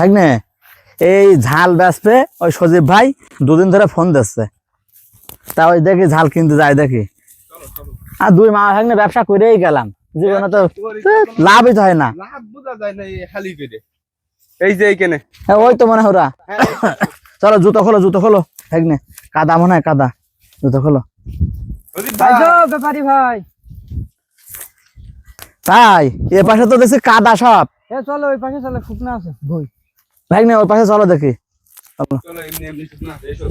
থাকনে এই ঝাল বেচবে ওই সজীব ভাই দুদিন ধরে ফোন দিচ্ছে। তা ওই দেখি ঝাল কিনতে যাই দেখি। আর দুই মাস থাকলে ব্যবসা করেই গেলাম। জীবনে তো লাভই তো হয় না। লাভ বোঝা যায় না এই খালি করে এই যে এইখানে। হ্যাঁ, ওই তো মনে হয় ওরা। চলো জুতো খোলো জুতো খোলো। থাকনে কাদা মনে হয় কাদা। জুতো খোলো। ভাই, তাই এ পাশে তো দেখছি কাদা সব। চলো ওই পাশে চলো শুকনা আছে বই। ভাই ওর পাশে চলো দেখি। চলো। এমনি এমনি শুকনো আছে, এসো।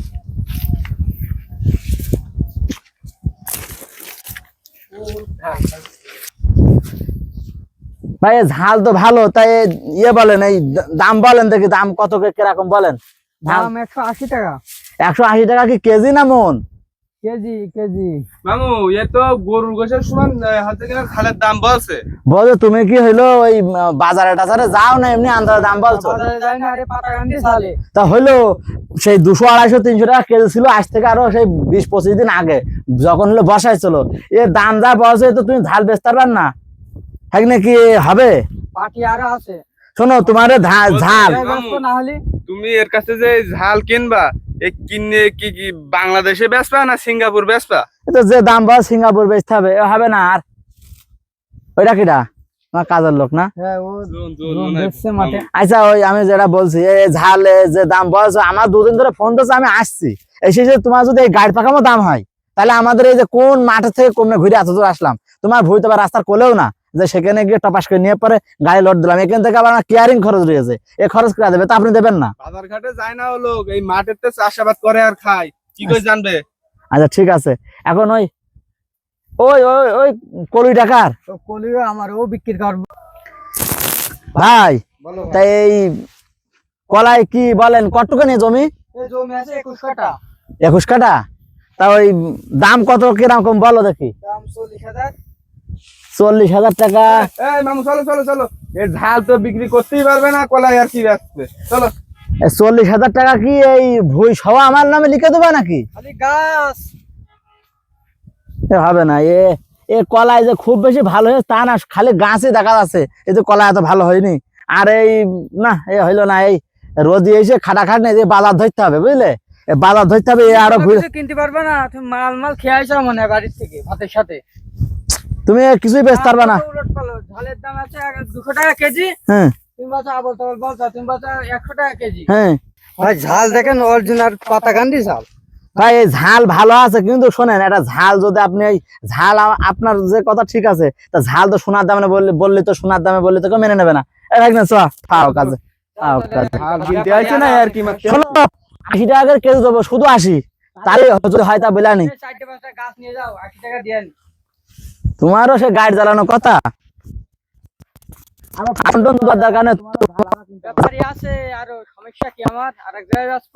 ভাই ঝাল তো ভালো তাই ইয়ে বলেন এই দাম বলেন দেখি দাম কত কে- কীরকম বলেন? দাম দাম একশো আশি টাকা। একশো আশি টাকা কি কেজি না মন? KG KG. মামু এ তো গরুর গোশের সমান হাতে কেনার খালের দাম বলছে। বলো তুমি কি হইল ওই বাজারে টাজারে যাও না এমনি আন্দাজে দাম বলছো? তা হইল সেই দুশো আড়াইশো তিনশো টাকা কেজি ছিল আজ থেকে আরও সেই বিশ পঁচিশ দিন আগে। যখন হলো বসাই ছিল এ দাম যা বলছে তো তুমি ঝাল বেচতে পারবেন না। হ্যাঁ নাকি হবে? পাটি আরও আছে। শোনো তোমার ঝাল। না হলে তুমি এর কাছে যে ঝাল কিনবা এ কিনে কি কি বাংলাদেশে বেচবা না সিঙ্গাপুর বেচবা? তো যে দাম বল সিঙ্গাপুর বেচতে হবে হবে না আর। ওইটা কিটা? আমার কাজের লোক না? হ্যাঁ আচ্ছা ওই আমি যেটা বলছি এই ঝাল যে দাম বলছো আমার দুদিন ধরে ফোন দিচ্ছে আমি আসছি। এসে যে তোমার যদি এই গাড়ি পাকামো দাম হয় তাহলে আমাদের এই যে কোন মাঠের থেকে কমনে ঘুরে এত দূর আসলাম? তোমার ভুইতে বা রাস্তার কোলেও না। যে সেখানে গিয়ে টপাস করে নিয়ে পরে গাড়ি লোড দিলাম। এখান থেকে আবার আমার কেয়ারিং খরচ রয়েছে এই খরচ করে দেবে তা আপনি দেবেন না। বাজার ঘাটে যায় না ও লোক এই মাঠের তো চাষাবাদ করে আর খায়। কি করে জানবে? আচ্ছা ঠিক আছে। এখন ওই ওই ওই ওই কলুই টাকার তো কলিও আমার ও বিক্রি করব ভাই বলো। তাই এই কলাই কি বলেন কটুকানি জমি? এই জমি আছে একুশ কাটা একুশ কাটা তা ওই দাম কত কীরকম বলো দেখি। দাম চল্লিশ হাজার। চল্লিশ হাজার টাকা। মামু চলো চলো চলো। এর ঝাল তো বিক্রি করতেই পারবে না কলাই আর কি চলো। চল্লিশ হাজার টাকা কি এই ভুই সহ আমার নামে লিখে দেবে নাকি? গাছ। হবে না এ এ কলাই যে খুব বেশি ভালো হয়েছে তা না খালি গাছই দেখা যাচ্ছে। এই যে কলা এত ভালো হয়নি। আর এই না এ হইল না এই রোদি এসে খাটা খাট নেই যে বাজার ধরতে হবে বুঝলে? এ বাজার ধরতে হবে এ আরও কিনতে পারবে না তুমি মাল মাল খেয়ে আইসো মনে হয় বাড়ির থেকে ভাতের সাথে। তুমি কিছুই বেচতে পারবে না। দাম আছে দুশো টাকা কেজি। হ্যাঁ। তুমি আবল তাবল বলছো তুমি বাচ্চা একশো টাকা কেজি। হ্যাঁ। ভাই ঝাল দেখেন অরিজিনাল পাতাগান্ডি ঝাল। ভাই এই ঝাল ভালো আছে কিন্তু শোনেন এটা ঝাল যদি আপনি এই ঝাল আপনার যে কথা ঠিক আছে তা ঝাল তো সোনার দামে বললে বললে তো সোনার দামে বললে তো কেউ মেনে নেবে না। ভাই না চ খাও কাজে খাও কাজে। ঝাল কিনতে আইছে না আর কি মারতে? শোনো আশি টাকা করে কেজি দেবো শুধু আশি। তাহলে যদি হয় তা বলানি এই চারটে পাঁচটা গাছ নিয়ে যাও আশি টাকা দিয়ে আনি। তোমারও সে গাড়ি চালানো কথা? দরকার নেই আছে। আরও সমস্যা কি আমার? আর এক জায়গায় আসব।